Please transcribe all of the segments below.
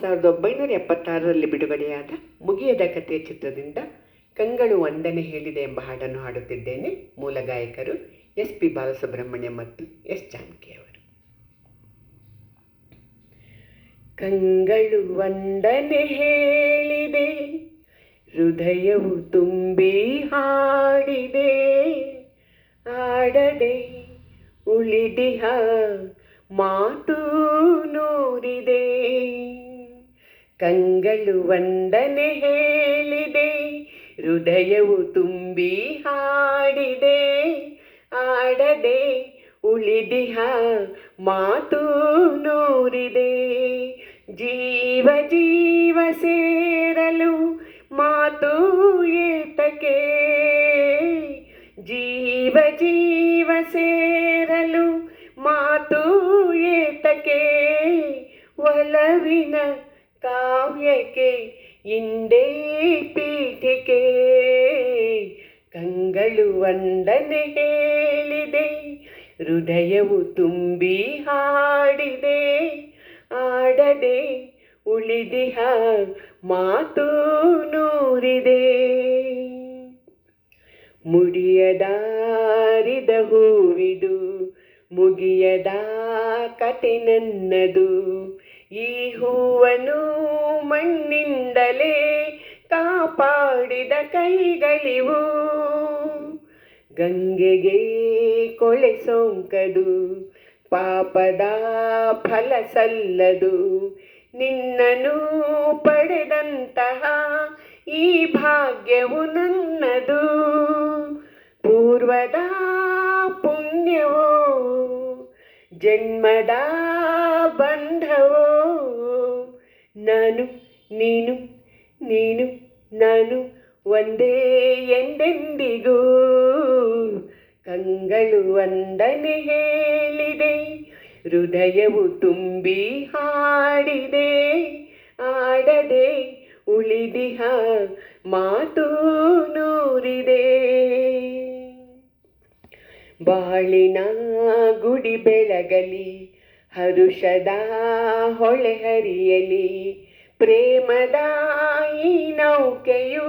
ಸಾವಿರದ ಒಂಬೈನೂರ ಎಪ್ಪತ್ತಾರರಲ್ಲಿ ಬಿಡುಗಡೆಯಾದ ಮುಗಿಯದ ಕಥೆಯ ಚಿತ್ರದಿಂದ ಕಂಗಳು ವಂದನೆ ಹೇಳಿದೆ ಎಂಬ ಹಾಡನ್ನು ಹಾಡುತ್ತಿದ್ದೇನೆ ಮೂಲ ಗಾಯಕರು ಎಸ್ ಪಿ ಬಾಲಸುಬ್ರಹ್ಮಣ್ಯ ಮತ್ತು ಎಸ್ ಜಾನಕಿ ಅವರು. ಕಂಗಳು ವಂದನೆ ಹೇಳಿದೆ, ಹೃದಯವು ತುಂಬಿ ಹಾಡಿದೆ, ಹಾಡದೆ ಉಳಿದಿಹ ಮಾತು ಕಂಗಳು ವಂದನೆ ಹೇಳಿದೆ, ಹೃದಯವು ತುಂಬಿ ಹಾಡಿದೆ ಆಡದೆ ಉಳಿದಿಹ ಮಾತು ನೂರಿದೆ. ಜೀವ ಜೀವ ಸೇರಲು ಮಾತು ಏತಕ್ಕೆ ಜೀವ ಜೀವ ಸೇರಲು ಮಾತು ಏತಕ್ಕೆ ಒಲವಿನ ಕಾವ್ಯಕ್ಕೆ ಇಂದೇ ಪೀಠಿಕೆ. ಕಂಗಳು ವಂದನೆ ಹೇಳಿದೆ, ಹೃದಯವು ತುಂಬಿ ಹಾಡಿದೆ. ಆಡದೆ ಉಳಿದಿಹ ಮಾತು ನೂರಿದೆ. ಮುಡಿಯದಾರಿದ ಹೂವಿದು, ಮುಗಿಯದ ಕತೆ ನನ್ನದು. ಈ ಹೂವನು ಮಣ್ಣಿಂದಲೇ ಕಾಪಾಡಿದ ಕೈಗಳಿವು. ಗಂಗೆಗೆ ಕೊಳೆ ಸೋಂಕದು, ಪಾಪದ ಫಲ ಸಲ್ಲದು. ನಿನ್ನನು ಪಡೆದಂತಹ ಈ ಭಾಗ್ಯವು ನನ್ನದು. ಪೂರ್ವದ ಪುಣ್ಯವೋ, ಜನ್ಮದ ಬಂಧವೋ ನಾನು, ನೀನು ನೀನು, ನಾನು ಒಂದೇ ಎಂದೆಂದಿಗೂ. ಕಂಗಳು ವಂದನೆ ಹೇಳಿದೆ, ಹೃದಯವು ತುಂಬಿ ಹಾಡಿದೆ ಆಡದೆ ಉಳಿದಿಹ ಮಾತು ನೂರಿದೆ. ಬಾಳಿನ ಗುಡಿ ಬೆಳಗಲಿ ಹರುಷದ ಹೊಳೆ ಹರಿಯಲಿ. ಪ್ರೇಮದ ಈ ನೌಕೆಯು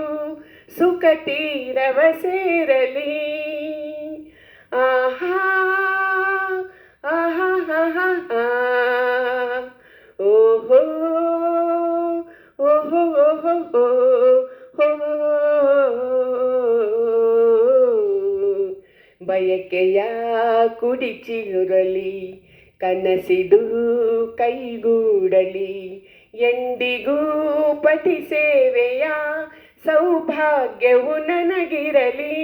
ಸುಖ ತೀರವ ಸೇರಲಿ. ಆಹಾ ಆಹಾ ಓಹೋ ಓಹೋ ಓಹೋ ಬಯಕೆಯ ಕುಡಿಚಿರುರಲಿ ಕನಸಿದು ಕೈಗೂಡಲಿ ಎಂದಿಗೂ ಪತಿ ಸೇವೆಯ ಸೌಭಾಗ್ಯವು ನನಗಿರಲಿ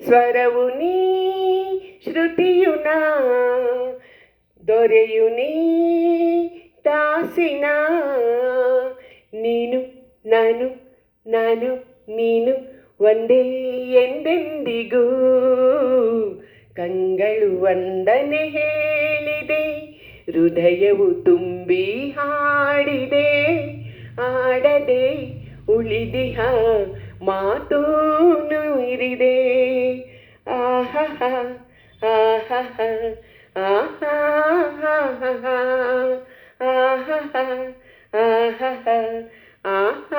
ಸ್ವರವು ನೀ ಶ್ರುತಿಯು ನಾ ದೊರೆಯು ನೀ ತಾಸಿನ ನೀನು ನಾನು ನಾನು ನೀನು ಒಂದೇ ಎಂದೆಂದಿಗೂ ಕಂಗಳು ವಂದನೆ ಹೇಳಿದೆ ಹೃದಯವು ತುಂಬಿ ಹಾಡಿದೆ ಆಡದೆ ಉಳಿದಿಹ ಮಾತು ಇರಿದೆ ಆಹಾ ಆಹಾ ಆಹಾ ಆಹಾ ಆಹಾ ಆಹಾ